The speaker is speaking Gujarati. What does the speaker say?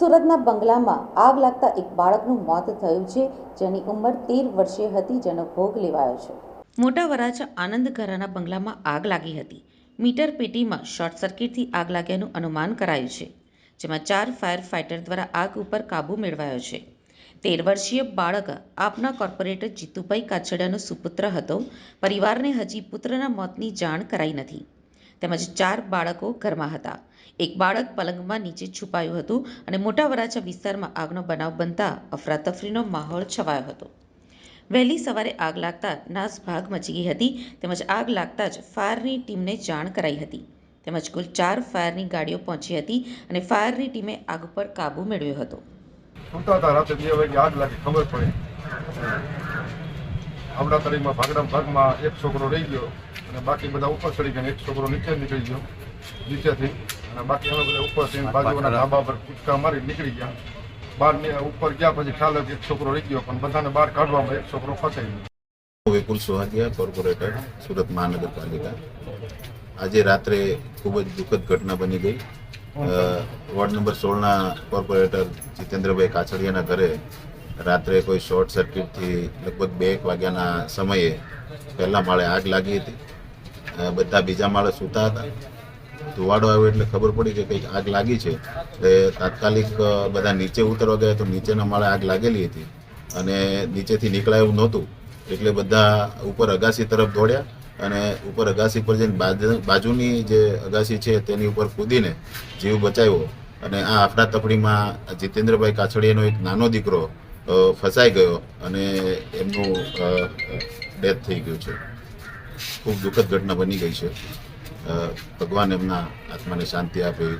સુરતના બંગલામાં આગ લાગતા એક બાળકનું મોત થયું છે, જેની ઉંમર તેર વર્ષે હતી, જેનો ભોગ લેવાયો છે. મોટા વરાછા આનંદ ઘરાના બંગલામાં આગ લાગી હતી. મીટર પેટીમાં શોર્ટ સર્કિટથી આગ લાગ્યાનું અનુમાન કરાયું છે, જેમાં ચાર ફાયર ફાઇટર દ્વારા આગ ઉપર કાબૂ મેળવાયો છે. તેર વર્ષીય બાળક આપના કોર્પોરેટર જીતુભાઈ કાછડિયાનો સુપુત્ર હતો. પરિવારને હજી પુત્રના મોતની જાણ કરાઈ નથી. તેમજ ચાર બાળકો ઘરમાં હતા. એક બાળક પલંગમાં નીચે છુપાયું હતું અને મોટા વરાછા વિસ્તારમાં આગનો બનાવ બનતા અફરાતફરીનો માહોલ છવાયો હતો. વહેલી સવારે આગ લાગતા નાસભાગ મચી ગઈ હતી તેમજ આગ લાગતા જ ફાયરની ટીમને જાણ કરાઈ હતી. તેમજ કુલ ચાર ફાયરની ગાડીઓ પહોંચી હતી અને ફાયરની ટીમે આગ પર કાબૂ મેળવ્યો હતો. ખબર પડી. એક છોકરો રહી ગયો. અને બાકી બધા ઉપર ચડી ગયા એક છોકરો નીચે નીકળી ગયો. નીચેથી. અને બાકી અમે બધા ઉપર થઈને બાજુના ધાબા પર કૂદકા મારી નીકળી ગયા. બહારની ઉપર ગયા પછી ખ્યાલ એક છોકરો રહી ગયો પણ બધાને બહાર કાઢવામાં એક છોકરો ફસાઈ ગયો. વિપુલ સોહાગિયા કોર્પોરેટર સુરત મહાનગરપાલિકા. આજે રાત્રે ખૂબ જ દુઃખદ ઘટના બની ગઈ. અ, વોર્ડ નંબર સોળના કોર્પોરેટર જીતેન્દ્રભાઈ કાછડિયાના ઘરે રાત્રે કોઈ શોર્ટ સર્કિટથી લગભગ બે એક વાગ્યાના સમયે પહેલા માળે આગ લાગી હતી. બધા બીજા માળે સૂતા હતા. ધુવાડો આવ્યો એટલે ખબર પડી કે કંઈક આગ લાગી છે. એટલે તાત્કાલિક બધા નીચે ઉતરવા ગયા તો નીચેના માળે આગ લાગેલી હતી. અને નીચેથી નીકળાય એવું નહોતું. એટલે બધા ઉપર અગાસી તરફ દોડ્યા અને ઉપર અગાસી પર જઈને બાજુ- બાજુની જે અગાસી છે તેની ઉપર કૂદીને જીવ બચાવ્યો. અને આ આફડા તફડીમાં જીતેન્દ્રભાઈ કાછડિયાનો એક નાનો દીકરો ફસાઈ ગયો અને એમનું ડેથ થઈ ગયું છે. ખૂબ દુઃખદ ઘટના બની ગઈ છે. ભગવાન એમના આત્માને શાંતિ આપે એવી